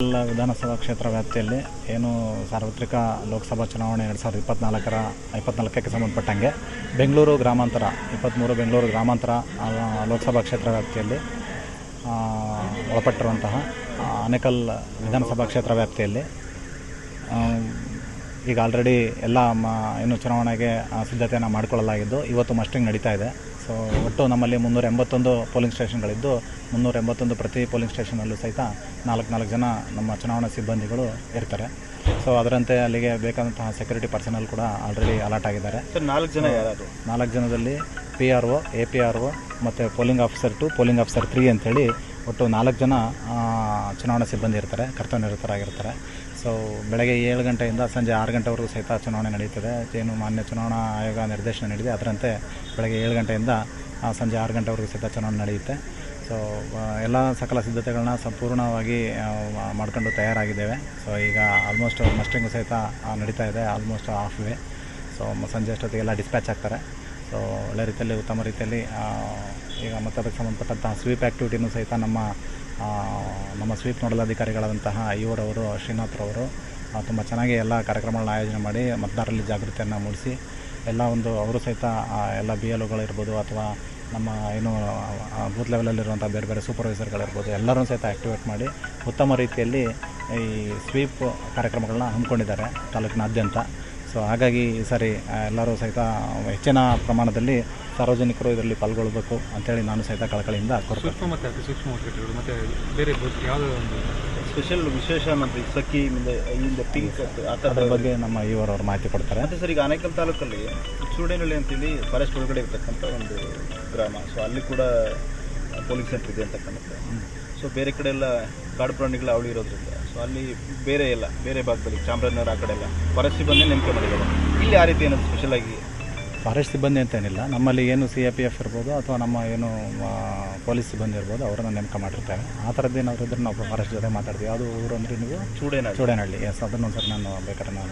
ಎಲ್ಲ ವಿಧಾನಸಭಾ ಕ್ಷೇತ್ರ ವ್ಯಾಪ್ತಿಯಲ್ಲಿ ಏನು ಸಾರ್ವತ್ರಿಕ ಲೋಕಸಭಾ ಚುನಾವಣೆ ಎರಡು ಸಾವಿರದ ಇಪ್ಪತ್ನಾಲ್ಕರ ಇಪ್ಪತ್ನಾಲ್ಕಕ್ಕೆ ಸಂಬಂಧಪಟ್ಟಂಗೆ ಬೆಂಗಳೂರು ಗ್ರಾಮಾಂತರ ಇಪ್ಪತ್ತ್ಮೂರು ಬೆಂಗಳೂರು ಗ್ರಾಮಾಂತರ ಲೋಕಸಭಾ ಕ್ಷೇತ್ರ ವ್ಯಾಪ್ತಿಯಲ್ಲಿ ಒಳಪಟ್ಟಿರುವಂತಹ ಆನೇಕಲ್ ವಿಧಾನಸಭಾ ಕ್ಷೇತ್ರ ವ್ಯಾಪ್ತಿಯಲ್ಲಿ ಈಗ ಆಲ್ರೆಡಿ ಎಲ್ಲ ಮ ಏನು ಚುನಾವಣೆಗೆ ಸಿದ್ಧತೆಯನ್ನು ಮಾಡಿಕೊಳ್ಳಲಾಗಿದ್ದು ಇವತ್ತು ಮಸ್ಟಿಂಗ್ ನಡೀತಾ ಇದೆ. ಸೊ ಒಟ್ಟು ನಮ್ಮಲ್ಲಿ ಮುನ್ನೂರ ಎಂಬತ್ತೊಂದು ಪೋಲಿಂಗ್ ಸ್ಟೇಷನ್ಗಳಿದ್ದು ಮುನ್ನೂರ ಎಂಬತ್ತೊಂದು ಪ್ರತಿ ಪೋಲಿಂಗ್ ಸ್ಟೇಷನಲ್ಲೂ ಸಹಿತ ನಾಲ್ಕು ನಾಲ್ಕು ಜನ ನಮ್ಮ ಚುನಾವಣಾ ಸಿಬ್ಬಂದಿಗಳು ಇರ್ತಾರೆ. ಸೊ ಅದರಂತೆ ಅಲ್ಲಿಗೆ ಬೇಕಾದಂತಹ ಸೆಕ್ಯೂರಿಟಿ ಪರ್ಸನಲ್ ಕೂಡ ಆಲ್ರೆಡಿ ಅಲರ್ಟ್ ಆಗಿದ್ದಾರೆ. ಸರ್ ನಾಲ್ಕು ಜನ ಯಾರು ನಾಲ್ಕು ಜನದಲ್ಲಿ P R O A P R O ಮತ್ತು polling officer two polling officer three ಅಂತೇಳಿ ಒಟ್ಟು ನಾಲ್ಕು ಜನ ಚುನಾವಣಾ ಸಿಬ್ಬಂದಿ ಇರ್ತಾರೆ, ಕರ್ತವ್ಯ ನಿರತರಾಗಿರ್ತಾರೆ. ಸೊ ಬೆಳಗ್ಗೆ ಏಳು ಗಂಟೆಯಿಂದ ಸಂಜೆ ಆರು ಗಂಟೆವರೆಗೂ ಸಹಿತ ಚುನಾವಣೆ ನಡೆಯುತ್ತದೆ ಏನು ಮಾನ್ಯ ಚುನಾವಣಾ ಆಯೋಗ ನಿರ್ದೇಶನ ನೀಡಿದೆ, ಅದರಂತೆ ಬೆಳಗ್ಗೆ ಏಳು ಗಂಟೆಯಿಂದ ಸಂಜೆ ಆರು ಗಂಟೆವರೆಗೂ ಸಹಿತ ಚುನಾವಣೆ ನಡೆಯುತ್ತೆ. ಸೊ ಎಲ್ಲ ಸಕಲ ಸಿದ್ಧತೆಗಳನ್ನ ಸಂಪೂರ್ಣವಾಗಿ ಮಾಡ್ಕೊಂಡು ತಯಾರಾಗಿದ್ದೇವೆ. ಸೊ ಈಗ ಆಲ್ಮೋಸ್ಟ್ ಮಸ್ಟಿಂಗ್ ಸಹಿತ ನಡೀತಾ ಇದೆ ಆಲ್ಮೋಸ್ಟ್ ಹಾಫ್ ವೇ ಸೊ ಸಂಜೆ ಅಷ್ಟೊತ್ತಿಗೆಲ್ಲ ಡಿಸ್ಪ್ಯಾಚ್ ಆಗ್ತಾರೆ. ಸೊ ಒಳ್ಳೆ ರೀತಿಯಲ್ಲಿ, ಉತ್ತಮ ರೀತಿಯಲ್ಲಿ ಈಗ ಮತ್ತದಕ್ಕೆ ಸಂಬಂಧಪಟ್ಟಂತಹ ಸ್ವೀಪ್ ಆ್ಯಕ್ಟಿವಿಟಿನೂ ಸಹಿತ ನಮ್ಮ ನಮ್ಮ ಸ್ವೀಪ್ ನೋಡಲ್ ಅಧಿಕಾರಿಗಳಾದಂತಹ ಇವರವರು ಶ್ರೀನಾಥ್ರವರು ತುಂಬ ಚೆನ್ನಾಗಿ ಎಲ್ಲ ಕಾರ್ಯಕ್ರಮಗಳನ್ನ ಆಯೋಜನೆ ಮಾಡಿ ಮತದಾರರಲ್ಲಿ ಜಾಗೃತಿಯನ್ನು ಮೂಡಿಸಿ ಎಲ್ಲ ಒಂದು ಅವರು ಸಹಿತ ಎಲ್ಲ ಬಿ ಎಲ್ ಒಗಳಿರ್ಬೋದು ಅಥವಾ ನಮ್ಮ ಏನು ಬೂತ್ ಲೆವೆಲಲ್ಲಿರುವಂಥ ಬೇರೆ ಬೇರೆ ಸೂಪರ್ವೈಸರ್ಗಳಿರ್ಬೋದು ಎಲ್ಲರೂ ಸಹಿತ ಆ್ಯಕ್ಟಿವೇಟ್ ಮಾಡಿ ಉತ್ತಮ ರೀತಿಯಲ್ಲಿ ಈ ಸ್ವೀಪ್ ಕಾರ್ಯಕ್ರಮಗಳನ್ನ ಹಮ್ಮಿಕೊಂಡಿದ್ದಾರೆ ತಾಲೂಕಿನಾದ್ಯಂತ. ಸೊ ಹಾಗಾಗಿ ಈ ಸಾರಿ ಎಲ್ಲರೂ ಸಹಿತ ಹೆಚ್ಚಿನ ಪ್ರಮಾಣದಲ್ಲಿ ಸಾರ್ವಜನಿಕರು ಇದರಲ್ಲಿ ಪಾಲ್ಗೊಳ್ಬೇಕು ಅಂತೇಳಿ ನಾನು ಸಹಿತ ಕಳಕಳಿಯಿಂದ ಕೋರ್ತೀನಿ ಸೂಕ್ಷ್ಮ ಮತ್ತು ಅತಿ ಸೂಕ್ಷ್ಮ ಮತಗಟ್ಟೆಗಳು ಮತ್ತು ಬೇರೆ ಬೂತ್ ಯಾವುದೇ ಒಂದು ಸ್ಪೆಷಲ್ ವಿಶೇಷ ಮತ್ತು ಸಖಿ ಮುಂದೆ ಹಿಂದೆ ಪಿಂಕ್ ಅದರ ಬಗ್ಗೆ ನಮ್ಮ ಇವರವರು ಮಾಹಿತಿ ಕೊಡ್ತಾರೆ. ಮತ್ತೆ ಸರ್ ಈಗ ಆನೇಕಲ್ ತಾಲೂಕಲ್ಲಿ ಚೂಡೇನಹಳ್ಳಿ ಅಂತೇಳಿ ಫಾರೆಸ್ಟ್ ಒಳಗಡೆ ಇರ್ತಕ್ಕಂಥ ಒಂದು ಗ್ರಾಮ. ಸೊ ಅಲ್ಲಿ ಕೂಡ ಪೊಲೀಸ್ ಸೆಂಟರ್ ಇದೆ ಅಂತಕ್ಕಂಥದ್ದು ಸೊ ಬೇರೆ ಕಡೆ ಎಲ್ಲ ಕಾಡು ಪ್ರಾಣಿಗಳ ಅವಳಿ ಇರೋದ್ರಿಂದ ಸೊ ಅಲ್ಲಿ ಬೇರೆ ಎಲ್ಲ ಬೇರೆ ಭಾಗದಲ್ಲಿ ಚಾಮರಾಜನಗರ ಆ ಕಡೆ ಎಲ್ಲ ಫಾರೆಸ್ಟ್ ಸಿಬ್ಬಂದಿ ನೇಮಕ ಮಾಡಿದ್ದಾರೆ. ಇಲ್ಲಿ ಆ ರೀತಿ ಏನಾದ್ರು ಸ್ಪೆಷಲ್ ಆಗಿ ಫಾರೆಸ್ಟ್ ಸಿಬ್ಬಂದಿ ಅಂತೇನಿಲ್ಲ ನಮ್ಮಲ್ಲಿ ಏನು ಸಿ ಎ ಪಿ ಎಫ್ ಇರ್ಬೋದು ಅಥವಾ ನಮ್ಮ ಏನು ಪೊಲೀಸ್ ಸಿಬ್ಬಂದಿ ಇರ್ಬೋದು ಅವರನ್ನು ನೇಮಕ ಮಾಡಿರ್ತಾರೆ. ಆ ಥರದ್ದು ಏನಾದರೂ ಇದ್ರೆ ನಾವು ಫಾರೆಸ್ಟ್ ಜೊತೆ ಮಾತಾಡ್ತೀವಿ. ಯಾವುದು ಊರು ಅಂದರೆ ನೀವು ಚೂಡೇನ ಚೂಡೇನಹಳ್ಳಿ. ಎಸ್ ಅದನ್ನೊಂದು ಸರಿ ನಾನು ಬೇಕಾದ್ರೆ ನಾನು